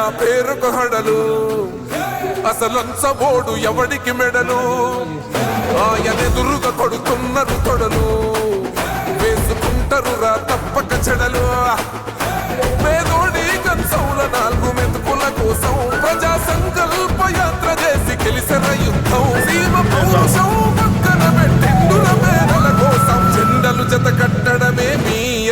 పేరుకు హడలు. అసలంచబోడు ఎవడికి మెడలు? ఆయనెదురుగా కొడుతున్నారు తొడలు వేసుకుంటారు రా తప్పక చెడలు.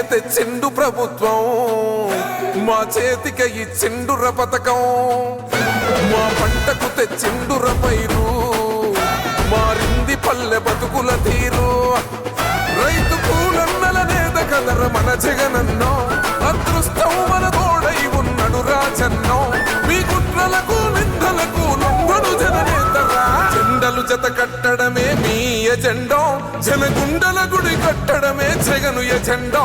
ఇంటికి తెచ్చిండు ప్రభుత్వం మా చేతికి ఇచ్చిండుర పథకం మా పంటకు తెచ్చిండుర పైరు మారింది పల్లె బతుకుల తీరు. రైతు పూలన్నల నేత కదర మన జగనన్నో అదృష్టం మన తోడై ఉన్నడు రాజన్నో. మీ కుట్రలకు నిందలకు లొంగడు జననేతరా జెండలు జత కట్టడమే మీ ఎజెండో జనగుండల గుడి కట్టడమే జగను ఎజెండో.